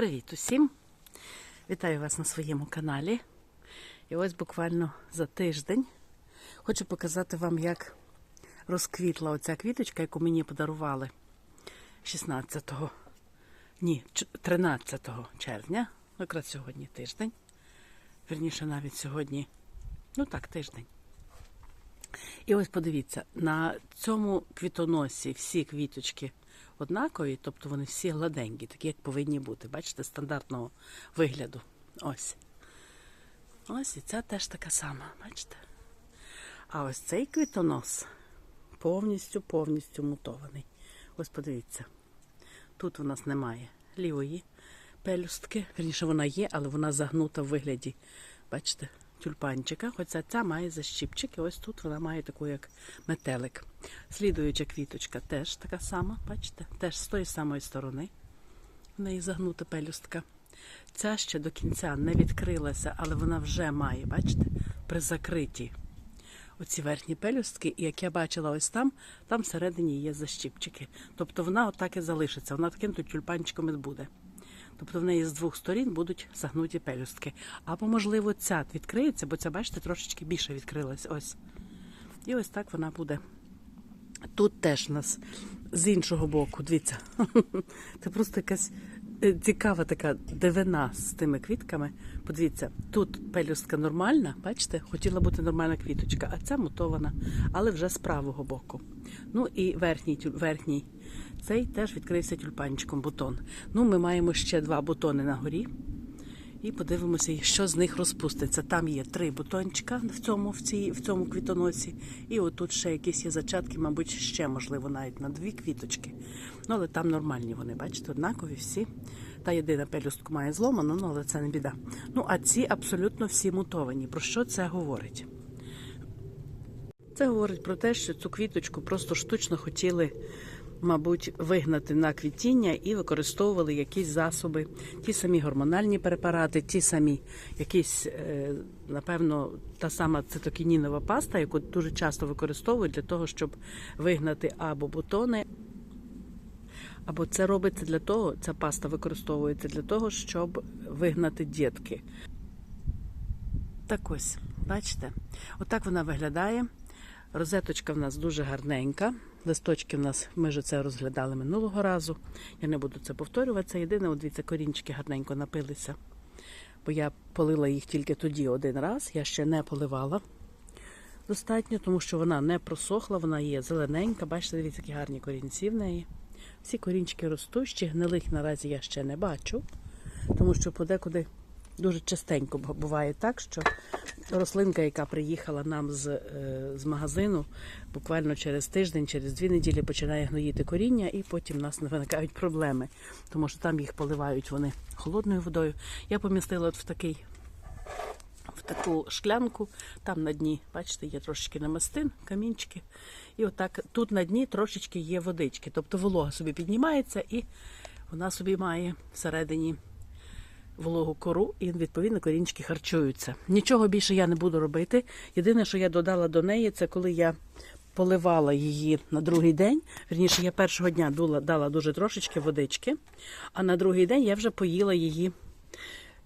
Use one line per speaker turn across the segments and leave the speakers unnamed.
Привіт усім! Вітаю вас на своєму каналі. І ось буквально за тиждень хочу показати вам, як розквітла оця квіточка, яку мені подарували 16-го, ні, ч- 13 червня, ну, якраз сьогодні тиждень. Вірніше, навіть сьогодні, ну так, тиждень. І ось подивіться, на цьому квітоносі всі квіточки однакові, тобто вони всі гладенькі, такі, як повинні бути. Бачите, стандартного вигляду. Ось. Ось і ця теж така сама, бачите? А ось цей квітонос повністю, повністю мутований. Ось подивіться. Тут у нас немає лівої пелюстки. Вірніше, вона є, але вона загнута в вигляді, бачите, тюльпанчика. Хоча ця має защіпчик, і ось тут вона має таку, як метелик. Слідуюча квіточка теж така сама, бачите, теж з тої самої сторони. В неї загнута пелюстка. Ця ще до кінця не відкрилася, але вона вже має, бачите, при закритті оці верхні пелюстки, і як я бачила ось там, там всередині є защіпчики. Тобто вона отак і залишиться, вона таким тут тюльпанчиком і буде. Тобто в неї з двох сторін будуть загнуті пелюстки. Або, можливо, ця відкриється, бо ця, бачите, трошечки більше відкрилась. Ось. І ось так вона буде. Тут теж у нас з іншого боку, дивіться, це просто якась цікава така дивина з тими квітками. Подивіться, тут пелюстка нормальна, бачите, хотіла бути нормальна квіточка, а ця мутована, але вже з правого боку. Ну і верхній, верхній цей теж відкрився тюльпанчиком бутон. Ну, ми маємо ще два бутони на горі. І подивимося, що з них розпуститься. Там є три бутончика в цьому, в, цій, в цьому квітоносі. І отут ще якісь є зачатки, мабуть, ще, можливо, навіть на дві квіточки. Ну, але там нормальні вони, бачите, однакові всі. Та єдина пелюстку має зломану, ну, але це не біда. Ну, а ці абсолютно всі мутовані. Про що це говорить? Це говорить про те, що цю квіточку просто штучно хотіли, мабуть, вигнати на квітіння і використовували якісь засоби, ті самі гормональні препарати, ті самі якісь, е, напевно, та сама цитокінінова паста, яку дуже часто використовують для того, щоб вигнати або бутони. Або це робиться для того, ця паста використовується для того, щоб вигнати дітки. Так ось, бачите, отак вона виглядає. Розеточка в нас дуже гарненька. Листочки в нас, ми вже це розглядали минулого разу. Я не буду це повторювати. Це єдине, от дивіться, корінчики гарненько напилися. Бо я полила їх тільки тоді один раз. Я ще не поливала достатньо, тому що вона не просохла, вона є зелененька. Бачите, дивіться, які гарні корінці в неї. Всі корінчики ростущі, гнилих наразі я ще не бачу, тому що подекуди дуже частенько буває так, що рослинка, яка приїхала нам з, е, з магазину, буквально через тиждень, через дві неділі починає гноїти коріння, і потім в нас виникають проблеми, тому що там їх поливають вони холодною водою. Я помістила от в такий. В таку шклянку, там на дні, бачите, є трошечки намастин, камінчики. І отак тут на дні трошечки є водички. Тобто волога собі піднімається і вона собі має всередині вологу кору, і відповідно корінчики харчуються. Нічого більше я не буду робити. Єдине, що я додала до неї, це коли я поливала її на другий день. Вірніше, я першого дня дула, дала дуже трошечки водички, а на другий день я вже поїла її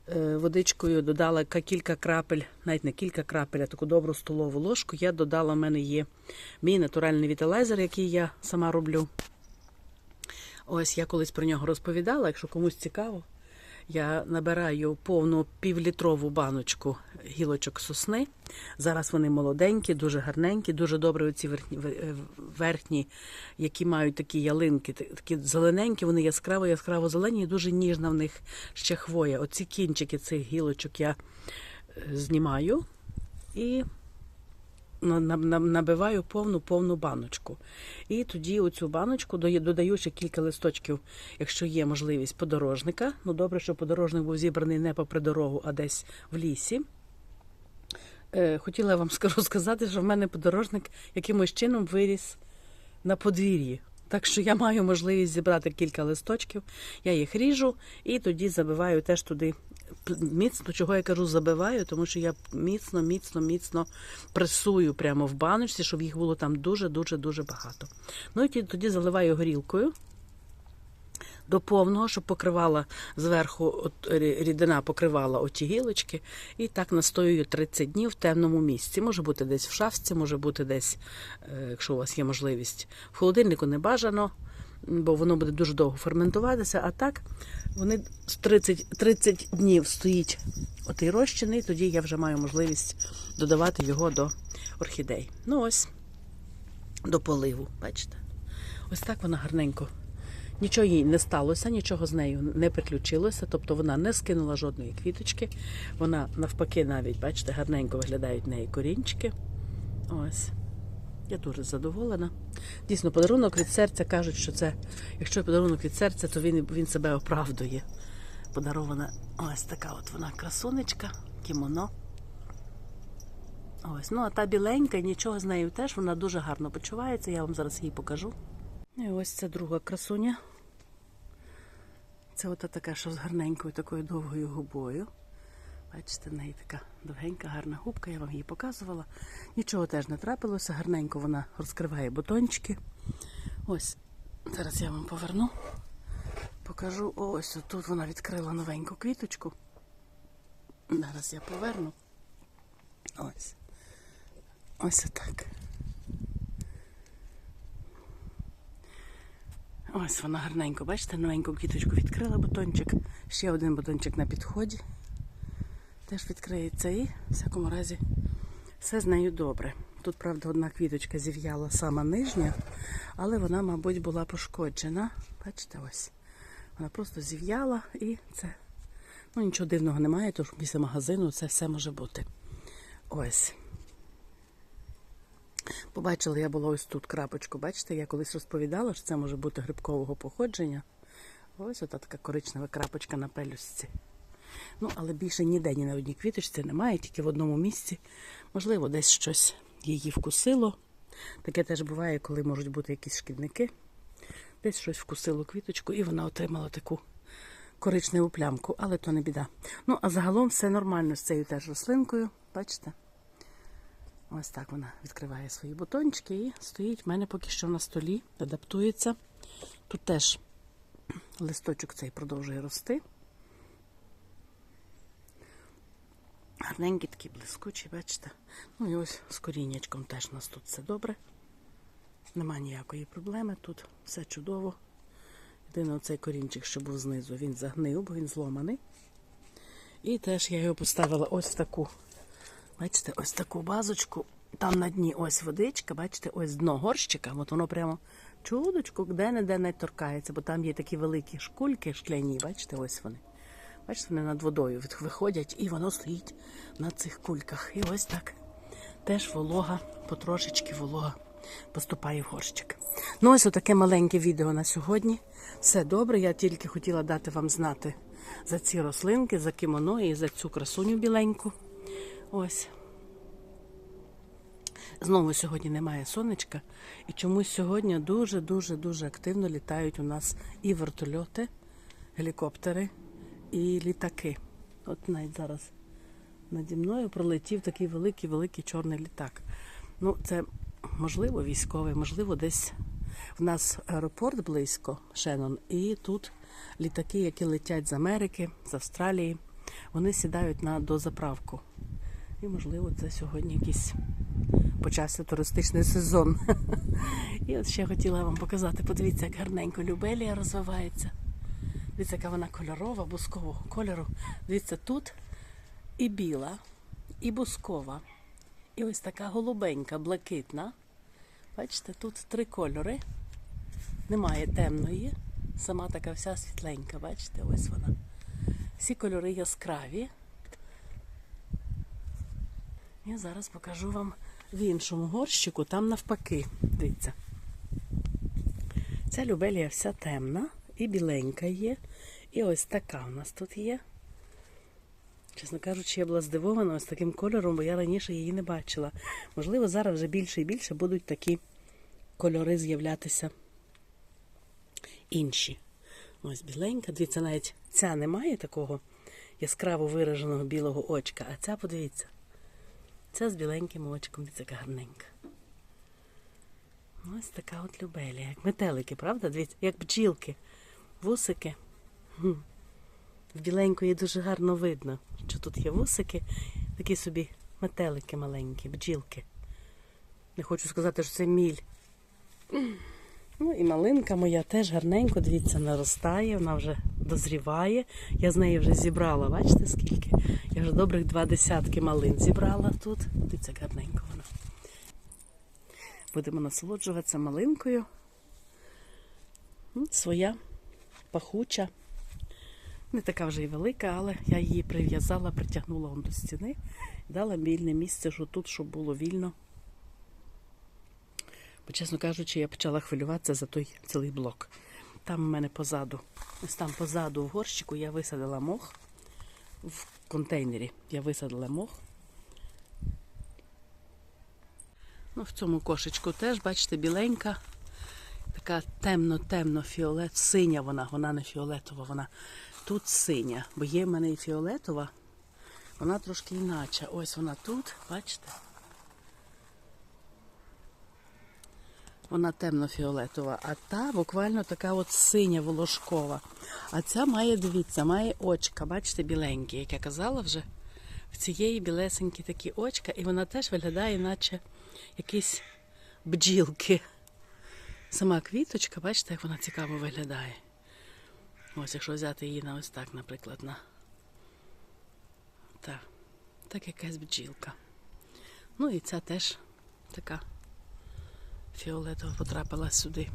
е, водичкою, додала кілька крапель, навіть не кілька крапель, а таку добру столову ложку. Я додала, в мене є мій натуральний віталайзер, який я сама роблю. Ось я колись про нього розповідала, якщо комусь цікаво. Я набираю повну півлітрову баночку гілочок сосни. Зараз вони молоденькі, дуже гарненькі, дуже добре оці верхні, е, верхні, які мають такі ялинки, такі зелененькі, вони яскраво, яскраво зелені, і дуже ніжна в них ще хвоя. Оці кінчики цих гілочок я е, знімаю і набиваю повну повну баночку. І тоді у цю баночку додаю- ще кілька листочків, якщо є можливість, подорожника. Ну добре, що подорожник був зібраний не попри дорогу, а десь в лісі. Е, Хотіла вам сказати, що в мене подорожник якимось чином виріс на подвір'ї. Так що я маю можливість зібрати кілька листочків, я їх ріжу і тоді забиваю теж туди міцно, чого я кажу, забиваю, тому що я міцно, міцно, міцно пресую прямо в баночці, щоб їх було там дуже, дуже, дуже багато. Ну і тоді заливаю горілкою. до повного, щоб покривала зверху от, рідина покривала оті гілочки. І так настоюю 30 днів в темному місці. Може бути десь в шафці, може бути десь, е, якщо у вас є можливість. В холодильнику не бажано, бо воно буде дуже довго ферментуватися. А так вони 30, 30 днів стоїть отий розчин, і тоді я вже маю можливість додавати його до орхідей. Ну ось до поливу, бачите. Ось так вона гарненько. Нічого їй не сталося, нічого з нею не приключилося, тобто вона не скинула жодної квіточки. Вона навпаки навіть, бачите, гарненько виглядають в неї корінчики. Ось. Я дуже задоволена. Дійсно, подарунок від серця кажуть, що це, якщо подарунок від серця, то він, він себе оправдує. Подарована ось така от вона красунечка, кімоно. Ось, ну а та біленька, нічого з нею теж, вона дуже гарно почувається, я вам зараз її покажу. І ось це друга красуня. Це ота така, що з гарненькою такою довгою губою. Бачите, в неї така довгенька, гарна губка, я вам її показувала. Нічого теж не трапилося, гарненько вона розкриває бутончики. Ось, зараз я вам поверну. Покажу. Ось тут вона відкрила новеньку квіточку. Зараз я поверну. Ось. Ось отак. Ось вона гарненько, бачите, новеньку квіточку відкрила бутончик. Ще один бутончик на підході. Теж відкриється і, в всякому разі, все з нею добре. Тут, правда, одна квіточка зів'яла сама нижня, але вона, мабуть, була пошкоджена. Бачите, ось. Вона просто зів'яла і це. Ну, нічого дивного немає, тому після магазину це все може бути. Ось. Побачила я була ось тут крапочку. Бачите, я колись розповідала, що це може бути грибкового походження. Ось ота така коричнева крапочка на пелюсці. Ну, але більше ніде ні на одній квіточці немає, тільки в одному місці. Можливо, десь щось її вкусило. Таке теж буває, коли можуть бути якісь шкідники. Десь щось вкусило квіточку, і вона отримала таку коричневу плямку, але то не біда. Ну, а загалом все нормально з цією теж рослинкою. Бачите? Ось так вона відкриває свої бутончики і стоїть в мене поки що на столі, адаптується. Тут теж листочок цей продовжує рости. Гарненький такий блискучий, бачите? Ну і ось з коріннячком теж у нас тут все добре. Нема ніякої проблеми, тут все чудово. Єдине оцей корінчик, що був знизу, він загнив, бо він зломаний. І теж я його поставила ось в таку, бачите, ось таку базочку. Там на дні ось водичка, бачите, ось дно горщика. От воно прямо чудочку, де-не-де не торкається, бо там є такі великі шкульки шкляні, бачите, ось вони. Бачите, вони над водою виходять, і воно стоїть на цих кульках. І ось так теж волога, потрошечки волога поступає в горщик. Ну, ось отаке маленьке відео на сьогодні. Все добре. Я тільки хотіла дати вам знати за ці рослинки, за кімоно і за цю красуню біленьку. Ось. Знову сьогодні немає сонечка, і чомусь сьогодні дуже-дуже дуже активно літають у нас і вертольоти, гелікоптери, і літаки. От навіть зараз наді мною пролетів такий великий-великий чорний літак. Ну, це можливо військовий, можливо, десь в нас аеропорт близько, Шеннон, і тут літаки, які летять з Америки, з Австралії, вони сідають на дозаправку. І, можливо, це сьогодні якийсь почався туристичний сезон. І от ще хотіла вам показати, подивіться, як гарненько любелія розвивається. Дивіться, яка вона кольорова, бускового кольору. Дивіться, тут і біла, і бускова, і ось така голубенька, блакитна. Бачите, тут три кольори. Немає темної, сама така вся світленька, бачите, ось вона. Всі кольори яскраві. Я зараз покажу вам в іншому горщику, там навпаки. Дивіться. Ця любелія вся темна і біленька є. І ось така у нас тут є. Чесно кажучи, я була здивована ось таким кольором, бо я раніше її не бачила. Можливо, зараз вже більше і більше будуть такі кольори з'являтися інші. Ось біленька. Дивіться, навіть ця не має такого яскраво вираженого білого очка, а ця, подивіться, ця з біленьким очком, дивіться, яка гарненька. Ось така от любелія, як метелики, правда? Дивіться, як бджілки. Вусики. Хм. В біленької дуже гарно видно, що тут є вусики, такі собі метелики маленькі, бджілки. Не хочу сказати, що це міль. Ну і малинка моя теж гарненько, дивіться, наростає, вона вже дозріває. Я з неї вже зібрала, бачите скільки? Я вже добрих два десятки малин зібрала тут. Дивіться, гарненько вона. Будемо насолоджуватися малинкою. Своя, пахуча. Не така вже й велика, але я її прив'язала, притягнула до стіни, дала вільне місце, що тут, щоб було вільно. Бо, чесно кажучи, я почала хвилюватися за той цілий блок. Там в мене позаду, ось там позаду в горщику я висадила мох в контейнері. Я висадила мох. Ну, в цьому кошечку теж, бачите, біленька, така темно-темно фіолет, синя вона, вона не фіолетова, вона тут синя, бо є в мене і фіолетова, вона трошки іначе. Ось вона тут, бачите? Вона темно-фіолетова, а та буквально така от синя волошкова. А ця має, дивіться, має очка, бачите, біленькі, як я казала вже. В цієї білесенькі такі очка, і вона теж виглядає, наче якісь бджілки. Сама квіточка, бачите, як вона цікаво виглядає. Ось, якщо взяти її на ось так, наприклад, на. Так, так якась бджілка. Ну і ця теж така фіолетова потрапила сюди.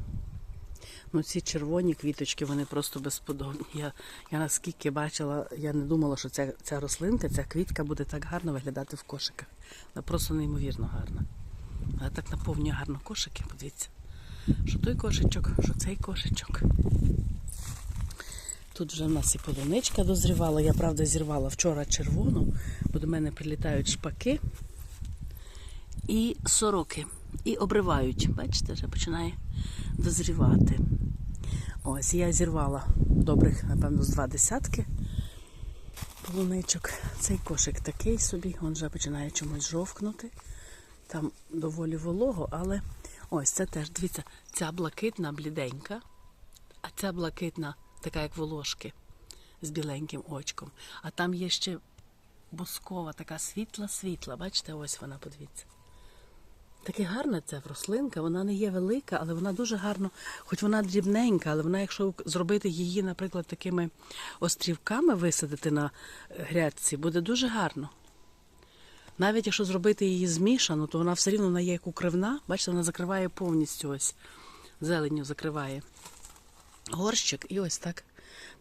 Ну, ці червоні квіточки, вони просто безподобні. Я, я наскільки бачила, я не думала, що ця, ця рослинка, ця квітка буде так гарно виглядати в кошиках. Вона просто неймовірно гарна. Вона так наповнює гарно кошики, подивіться. Що той кошечок, що цей кошечок. Тут вже в нас і полуничка дозрівала. Я, правда, зірвала вчора червону, бо до мене прилітають шпаки і сороки. І обривають. Бачите, вже починає дозрівати. Ось я зірвала добрих, напевно, з два десятки полуничок. Цей кошик такий собі, він вже починає чомусь жовкнути. Там доволі волого, але ось це теж, дивіться, ця блакитна бліденька, а ця блакитна, така як волошки, з біленьким очком. А там є ще боскова, така світла-світла. Бачите, ось вона, подивіться. Таке гарна ця рослинка, вона не є велика, але вона дуже гарно, хоч вона дрібненька, але вона, якщо зробити її, наприклад, такими острівками висадити на грядці, буде дуже гарно. Навіть якщо зробити її змішану, то вона все рівно вона є як укривна. Бачите, вона закриває повністю ось зеленню закриває горщик і ось так.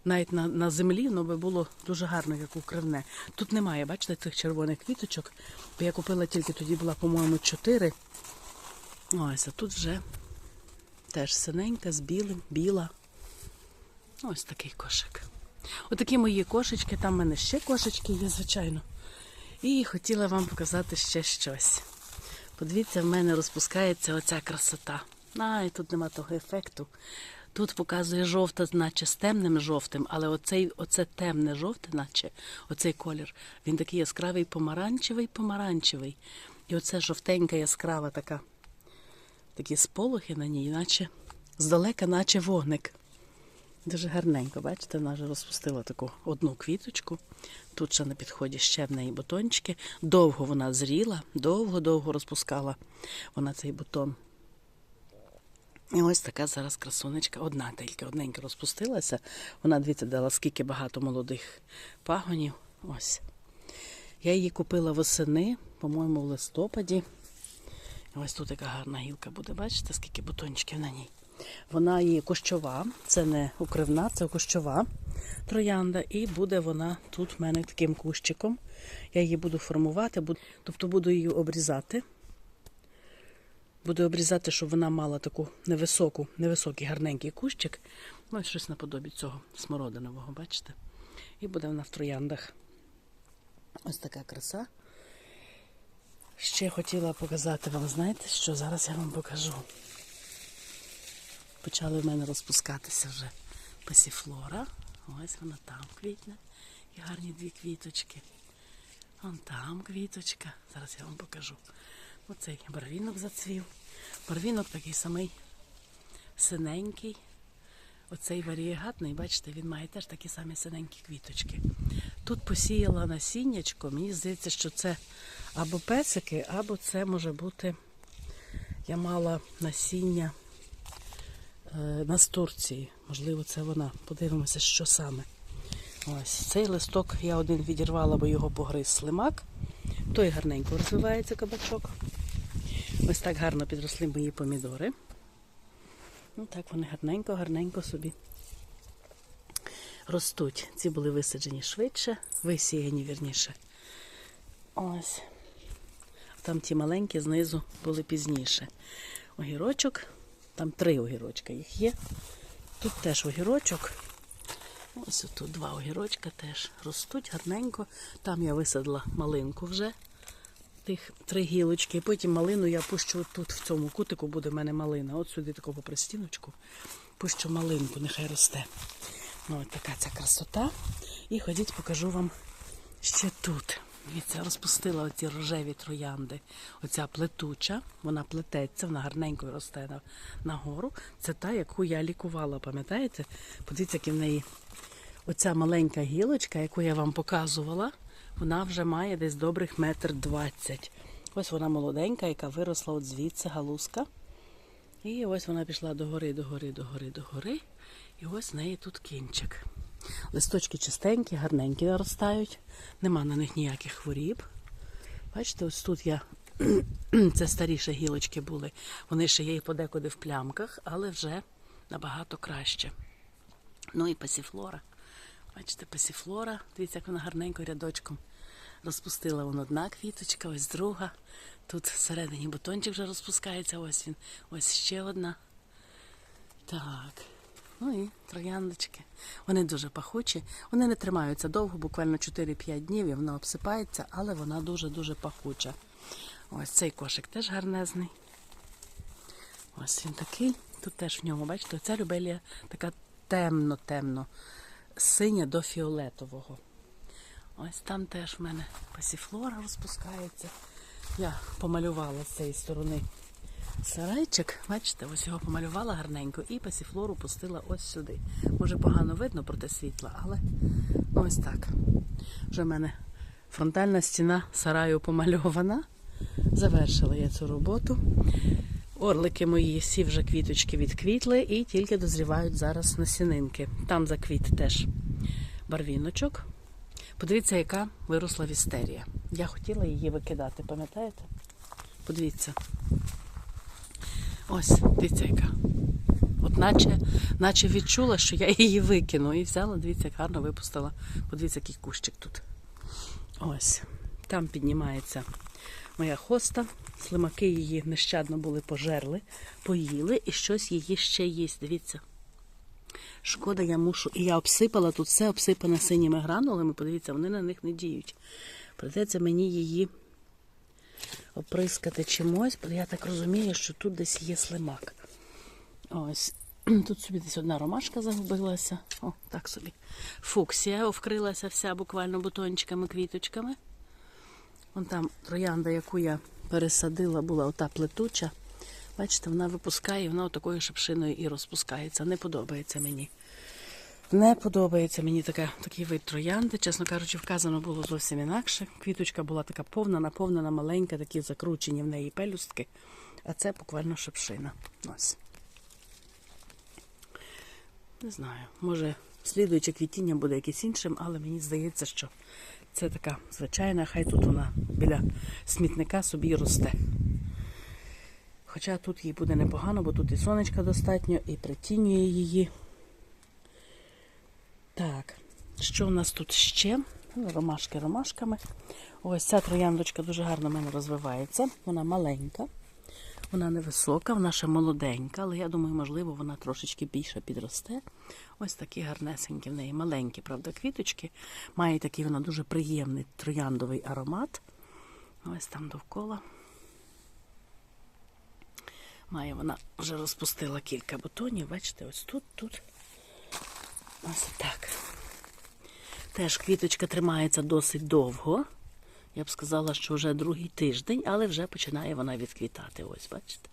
Навіть на, на землі воно би було дуже гарно, як укривне. Тут немає, бачите, цих червоних квіточок. Бо я купила тільки тоді була, по-моєму, чотири. Ось, а тут вже теж синенька, з білим, біла. Ось такий кошик. Отакі мої кошечки, там в мене ще кошечки є, звичайно. І хотіла вам показати ще щось. Подивіться, в мене розпускається оця красота. А, і тут нема того ефекту. Тут показує жовта, наче з темним жовтим, але оцей, оце темне жовте, наче оцей колір, він такий яскравий помаранчевий, помаранчевий. І оце жовтенька яскрава така, такі сполохи на ній, наче здалека, наче вогник. Дуже гарненько, бачите, вона вже розпустила таку одну квіточку. Тут ще на підході ще в неї бутончики. Довго вона зріла, довго-довго розпускала вона цей бутон. І ось така зараз красунечка, одна тільки, одненька розпустилася. Вона, дивіться, дала скільки багато молодих пагонів. Ось. Я її купила восени, по-моєму, в листопаді. Ось тут яка гарна гілка буде, бачите, скільки бутончиків на ній. Вона є кущова, це не укривна, це кущова троянда. І буде вона тут в мене таким кущиком. Я її буду формувати, тобто буду її обрізати. Буду обрізати, щоб вона мала таку невисоку, невисокий гарненький кущик. Ну, щось наподобі цього смородинового, бачите? І буде вона в трояндах. Ось така краса. Ще хотіла показати вам, знаєте, що зараз я вам покажу. Почали в мене розпускатися вже пасіфлора. Ось вона там квітне. І гарні дві квіточки. Вон там квіточка. Зараз я вам покажу. Оцей барвінок зацвів. Барвінок такий самий синенький. Оцей варієгатний, бачите, він має теж такі самі синенькі квіточки. Тут посіяла насіннячко. Мені здається, що це або песики, або це може бути. Я мала насіння настурції. Можливо, це вона. Подивимося, що саме. Ось цей листок я один відірвала, бо його погриз слимак. Той гарненько розвивається кабачок. Ось так гарно підросли мої помідори. Ну так вони гарненько, гарненько собі ростуть. Ці були висаджені швидше, висіяні вірніше. Ось. Там ті маленькі знизу були пізніше. Огірочок, там три огірочка їх є. Тут теж огірочок. Ось тут два огірочка теж ростуть гарненько. Там я висадила малинку вже. Тих три гілочки. Потім малину я пущу тут, в цьому кутику буде в мене малина. От сюди таку попри стіночку. Пущу малинку, нехай росте. Ну, от така ця красота. І ходіть, покажу вам ще тут. Дивіться, розпустила оці рожеві троянди. Оця плетуча, вона плететься, вона гарненько росте на, нагору. Це та, яку я лікувала, пам'ятаєте? Подивіться, які в неї оця маленька гілочка, яку я вам показувала, вона вже має десь добрих метр двадцять. Ось вона молоденька, яка виросла от звідси галузка. І ось вона пішла догори, догори, догори, догори. І ось в неї тут кінчик. Листочки чистенькі, гарненькі наростають, нема на них ніяких хворіб. Бачите, ось тут я. Це старіші гілочки були. Вони ще є подекуди в плямках, але вже набагато краще. Ну і пасіфлора. Бачите, пасіфлора. Дивіться, як вона гарненько рядочком розпустила вон одна квіточка, ось друга. Тут всередині бутончик вже розпускається, ось він, ось ще одна. Так. Ну і трояндочки. Вони дуже пахучі. Вони не тримаються довго, буквально 4-5 днів, і вона обсипається, але вона дуже-дуже пахуча. Ось цей кошик теж гарнезний. Ось він такий. Тут теж в ньому, бачите, ця любелія така темно-темно, синя до фіолетового. Ось там теж в мене пасіфлора розпускається. Я помалювала з цієї сторони сарайчик. Бачите, ось його помалювала гарненько і пасіфлору пустила ось сюди. Може погано видно проти світла, але ось так. Вже в мене фронтальна стіна сараю помальована. Завершила я цю роботу. Орлики мої всі вже квіточки відквітли і тільки дозрівають зараз насінинки. Там заквіт теж барвіночок. Подивіться, яка виросла вістерія. Я хотіла її викидати, пам'ятаєте? Подивіться. Ось, дивіться, яка. От наче, наче відчула, що я її викину. І взяла, дивіться, як гарно випустила. Подивіться, який кущик тут. Ось. Там піднімається моя хоста. Слимаки її нещадно були пожерли, поїли і щось її ще їсть. Дивіться. Шкода, я мушу. І я обсипала тут все обсипане синіми гранулами. Подивіться, вони на них не діють. Придеться мені її оприскати чимось, бо я так розумію, що тут десь є слимак. Ось. Тут собі десь одна ромашка загубилася. О, так собі. Фуксія вкрилася вся буквально бутончиками, квіточками. Вон там троянда, яку я пересадила, була ота плетуча. Бачите, вона випускає, вона такою шипшиною і розпускається. Не подобається мені. Не подобається мені така, такий вид троянди. Чесно кажучи, вказано було зовсім інакше. Квіточка була така повна, наповнена, маленька, такі закручені в неї пелюстки. А це буквально шипшина. Ось. Не знаю, може, слідуюче квітіння буде якесь іншим, але мені здається, що це така звичайна, хай тут вона біля смітника собі росте. Хоча тут їй буде непогано, бо тут і сонечка достатньо, і притінює її. Так, що в нас тут ще? Ну, Ромашки ромашками. Ось ця трояндочка дуже гарно в мене розвивається. Вона маленька, вона невисока, вона ще молоденька, але я думаю, можливо, вона трошечки більше підросте. Ось такі гарнесенькі в неї маленькі, правда, квіточки. Має такий вона дуже приємний трояндовий аромат. Ось там довкола. Має вона вже розпустила кілька бутонів. Бачите, ось тут, тут. Ось так. Теж квіточка тримається досить довго. Я б сказала, що вже другий тиждень, але вже починає вона відквітати. Ось, бачите?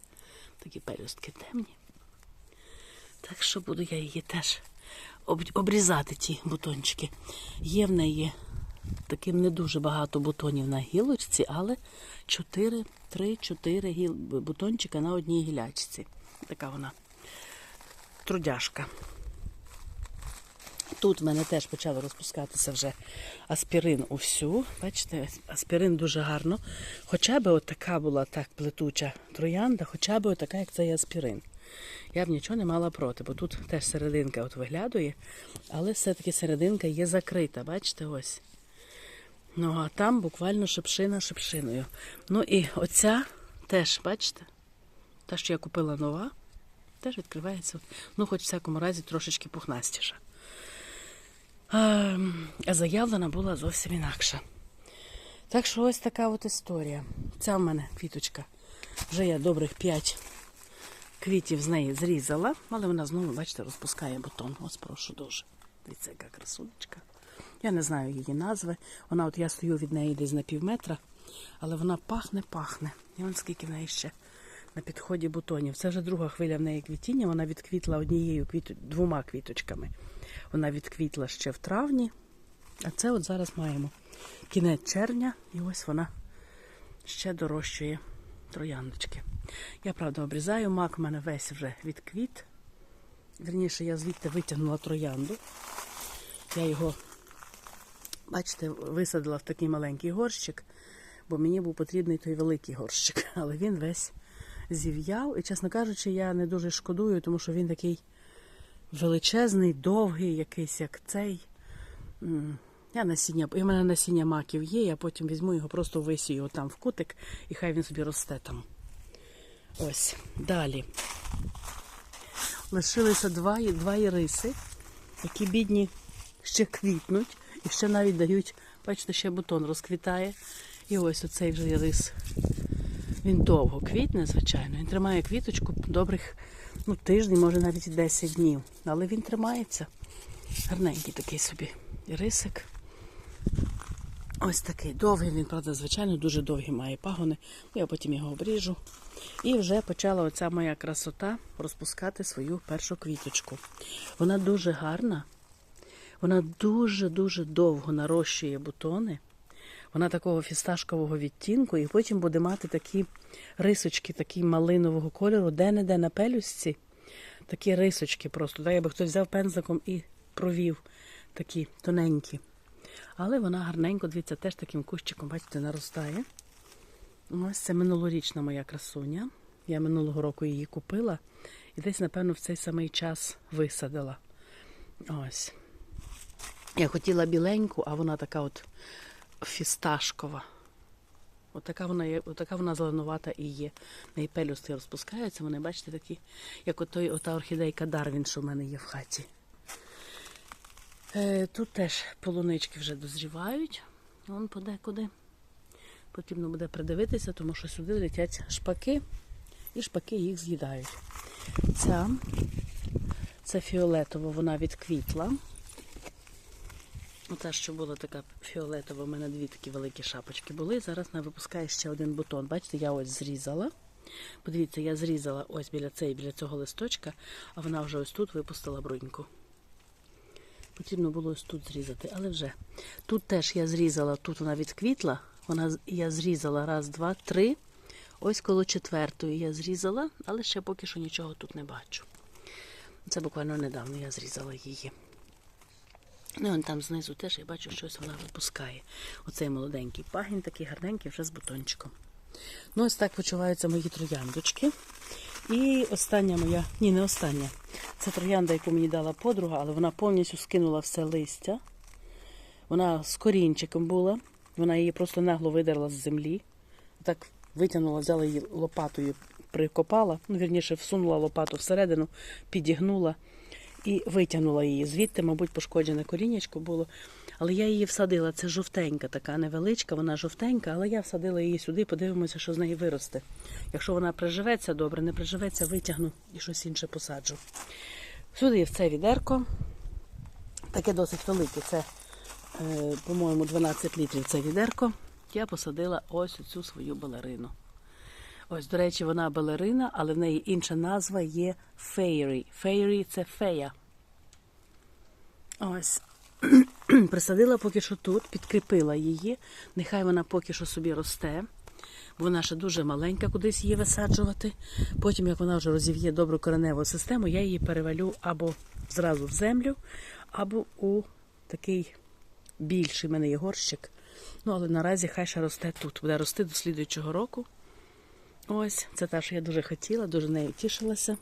Такі пелюстки темні. Так що буду я її теж обрізати, ті бутончики. Є в неї таким не дуже багато бутонів на гілочці, але 4, 3-4 гіл... бутончика на одній гілячці. Така вона трудяшка. Тут в мене теж почав розпускатися вже аспірин увсю. Бачите, аспірин дуже гарно. Хоча б от така була так плетуча троянда, хоча б от така, як цей аспірин. Я б нічого не мала проти, бо тут теж серединка от виглядує, але все-таки серединка є закрита, бачите, ось. Ну, а там буквально шипшина шипшиною. Ну і оця теж, бачите, та, що я купила нова, теж відкривається. Ну, хоч в всякому разі трошечки пухнастіша. Заявлена була зовсім інакша. Так що ось така от історія. Ця в мене квіточка. Вже я добрих 5 квітів з неї зрізала, але вона знову, бачите, розпускає бутон. Ось прошу дуже. Дивіться, яка красунечка. Я не знаю її назви. Вона, от я стою від неї десь на пів метра, але вона пахне-пахне. І вон скільки в неї ще на підході бутонів. Це вже друга хвиля в неї квітіння. Вона відквітла однією квіт... двома квіточками. Вона відквітла ще в травні. А це от зараз маємо кінець червня, і ось вона ще дорощує трояндочки. Я, правда, обрізаю мак, у мене весь вже відквіт. Вірніше, я звідти витягнула троянду. Я його, бачите, висадила в такий маленький горщик, бо мені був потрібний той великий горщик. Але він весь зів'яв. І, чесно кажучи, я не дуже шкодую, тому що він такий величезний, довгий, якийсь як цей. Я насіння, в мене насіння маків є, я потім візьму його, просто висію там в кутик, і хай він собі росте там. Ось. Далі. Лишилися два, два іриси, які бідні ще квітнуть і ще навіть дають, бачите, ще бутон розквітає. І ось оцей вже ірис. Він довго квітне, звичайно. Він тримає квіточку добрих ну, тиждень, може навіть 10 днів. Але він тримається. Гарненький такий собі ірисик. Ось такий довгий, він, правда, звичайно, дуже довгі має пагони. Я потім його обріжу. І вже почала оця моя красота розпускати свою першу квіточку. Вона дуже гарна. Вона дуже-дуже довго нарощує бутони. Вона такого фісташкового відтінку, і потім буде мати такі рисочки, такі малинового кольору, де-не-де на пелюсці. Такі рисочки просто. Да, якби хтось взяв пензликом і провів такі тоненькі. Але вона гарненько, дивіться, теж таким кущиком, бачите, наростає. Ось це минулорічна моя красуня. Я минулого року її купила і десь, напевно, в цей самий час висадила. Ось. Я хотіла біленьку, а вона така от фісташкова. Отака вона є, отака вона зеленувата і є. В неї пелюстки розпускаються, вони, бачите, такі, як отой, ота орхідейка Дарвін, що в мене є в хаті. Е, тут теж полунички вже дозрівають. Вон подекуди. Потрібно буде придивитися, тому що сюди летять шпаки, і шпаки їх з'їдають. Ця, це фіолетово, вона відквітла. Ота, що була така фіолетова, у мене дві такі великі шапочки були. Зараз вона випускає ще один бутон. Бачите, я ось зрізала. Подивіться, я зрізала ось біля цієї, біля цього листочка, а вона вже ось тут випустила бруньку. Потрібно було ось тут зрізати, але вже. Тут теж я зрізала, тут вона відквітла. Вона, я зрізала раз, два, три. Ось коло четвертої я зрізала, але ще поки що нічого тут не бачу. Це буквально недавно я зрізала її. Ну, вон там знизу теж я бачу, щось вона випускає. Оцей молоденький пагін, такий гарненький, вже з бутончиком. Ну, ось так почуваються мої трояндочки. І остання моя, ні, не остання. Це троянда, яку мені дала подруга, але вона повністю скинула все листя. Вона з корінчиком була. Вона її просто нагло видерла з землі. Так витягнула, взяла її лопатою, прикопала, ну, вірніше, всунула лопату всередину, підігнула і витягнула її. Звідти, мабуть, пошкоджене корінечко було. Але я її всадила. Це жовтенька, така невеличка, вона жовтенька, але я всадила її сюди, подивимося, що з неї виросте. Якщо вона приживеться добре, не приживеться, витягну і щось інше посаджу. Сюди в це відерко. Таке досить велике. Це, е, по-моєму, 12 літрів це відерко. Я посадила ось цю свою балерину. Ось, до речі, вона балерина, але в неї інша назва є фейрі. Фейрі це фея. Ось. Присадила поки що тут, підкріпила її. Нехай вона поки що собі росте. Вона ще дуже маленька, кудись її висаджувати. Потім, як вона вже розів'є добру кореневу систему, я її перевалю або зразу в землю, або у такий більший в мене є горщик. Ну, але наразі хай ще росте тут. Буде рости до слідуючого року. Ось, це те, що я дуже хотіла, дуже нею тішилася.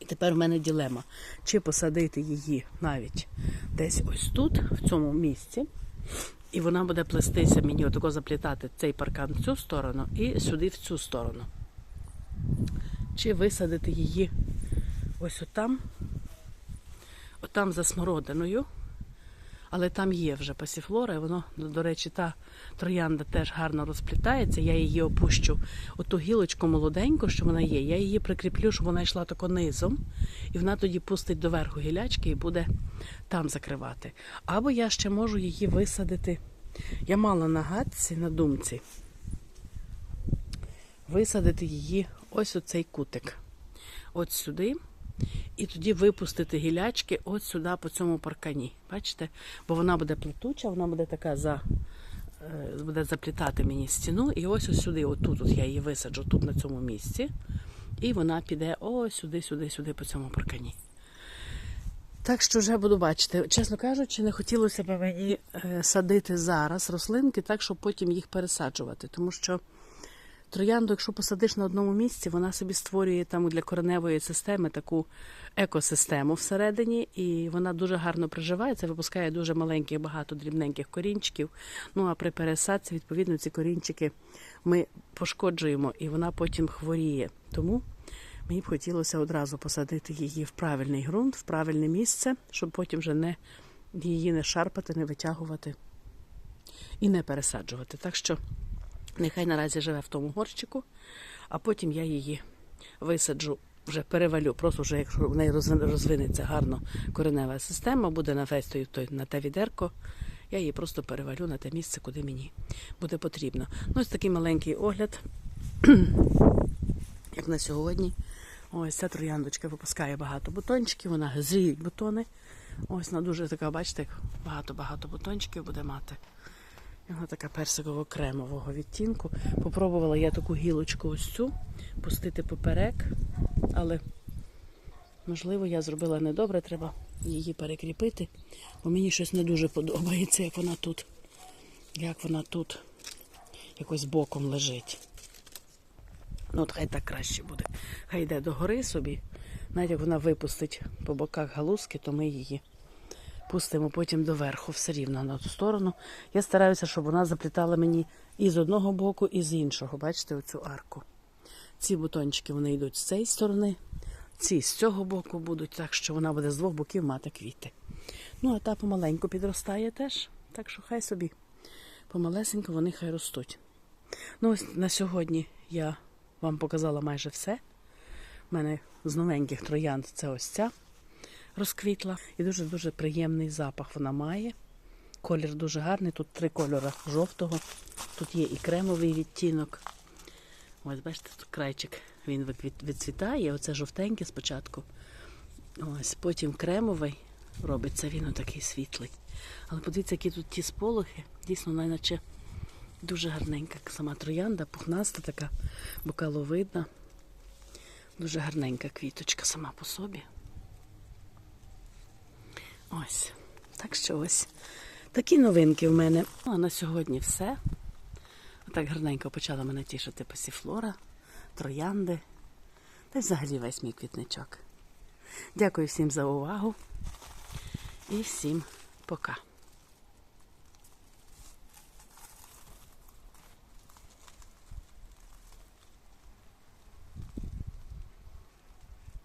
І тепер в мене ділема, чи посадити її навіть десь ось тут, в цьому місці, і вона буде плестися мені отако заплітати цей паркан в цю сторону і сюди в цю сторону. Чи висадити її ось отам, отам за смородиною. Але там є вже пасіфлора, і воно, до до речі, та троянда теж гарно розплітається. Я її опущу оту гілочку молоденьку, що вона є. Я її прикріплю, щоб вона йшла тако низом, і вона тоді пустить доверху гілячки і буде там закривати. Або я ще можу її висадити. Я мала на гадці, на думці, висадити її ось у цей кутик. От сюди. І тоді випустити гілячки от сюди по цьому паркані. Бачите? Бо вона буде плетуча, вона буде така за. е, буде заплітати мені стіну. І ось ось сюди, отут от я її висаджу, тут на цьому місці. І вона піде ось сюди, сюди, сюди по цьому паркані. Так що вже буду бачити. Чесно кажучи, не хотілося б мені е, садити зараз рослинки, так, щоб потім їх пересаджувати. Тому що Троянду, якщо посадиш на одному місці, вона собі створює там для кореневої системи таку екосистему всередині, і вона дуже гарно приживається, випускає дуже маленьких, багато дрібненьких корінчиків. Ну а при пересадці, відповідно, ці корінчики ми пошкоджуємо, і вона потім хворіє. Тому мені б хотілося одразу посадити її в правильний ґрунт, в правильне місце, щоб потім вже не її не шарпати, не витягувати і не пересаджувати. Так що. Нехай наразі живе в тому горщику, а потім я її висаджу, вже перевалю. Просто вже, якщо в неї розвинеться гарно коренева система, буде на весь той, той на те відерко, я її просто перевалю на те місце, куди мені буде потрібно. Ну, ось такий маленький огляд, як на сьогодні. Ось ця трояндочка випускає багато бутончиків, вона зріють бутони. Ось вона дуже така, бачите, багато-багато бутончиків буде мати. Вона така персиково-кремового відтінку. Попробувала я таку гілочку ось цю пустити поперек, але, можливо, я зробила недобре, треба її перекріпити, бо мені щось не дуже подобається, як вона тут, як вона тут якось боком лежить. Ну, от хай так краще буде. Хай йде до гори собі. Навіть як вона випустить по боках галузки, то ми її пустимо потім доверху, все рівно на ту сторону. Я стараюся, щоб вона заплітала мені і з одного боку, і з іншого. Бачите, оцю арку. Ці бутончики вони йдуть з цієї сторони, ці з цього боку будуть, так що вона буде з двох боків мати квіти. Ну, а та помаленьку підростає теж, так що хай собі помалесенько вони хай ростуть. Ну, ось на сьогодні я вам показала майже все. У мене з новеньких троянд це ось ця розквітла. І дуже-дуже приємний запах вона має. Колір дуже гарний. Тут три кольори жовтого. Тут є і кремовий відтінок. Ось, бачите, тут крайчик він відцвітає. Оце жовтенький спочатку. Ось, потім кремовий робиться він отакий світлий. Але подивіться, які тут ті сполохи. Дійсно, наче дуже гарненька. Сама троянда, пухнаста така, бокаловидна. Дуже гарненька квіточка сама по собі. Ось. Так що ось такі новинки в мене. Ну, а на сьогодні все. Так гарненько почала мене тішити пасіфлора, троянди та й взагалі весь мій квітничок. Дякую всім за увагу і всім пока.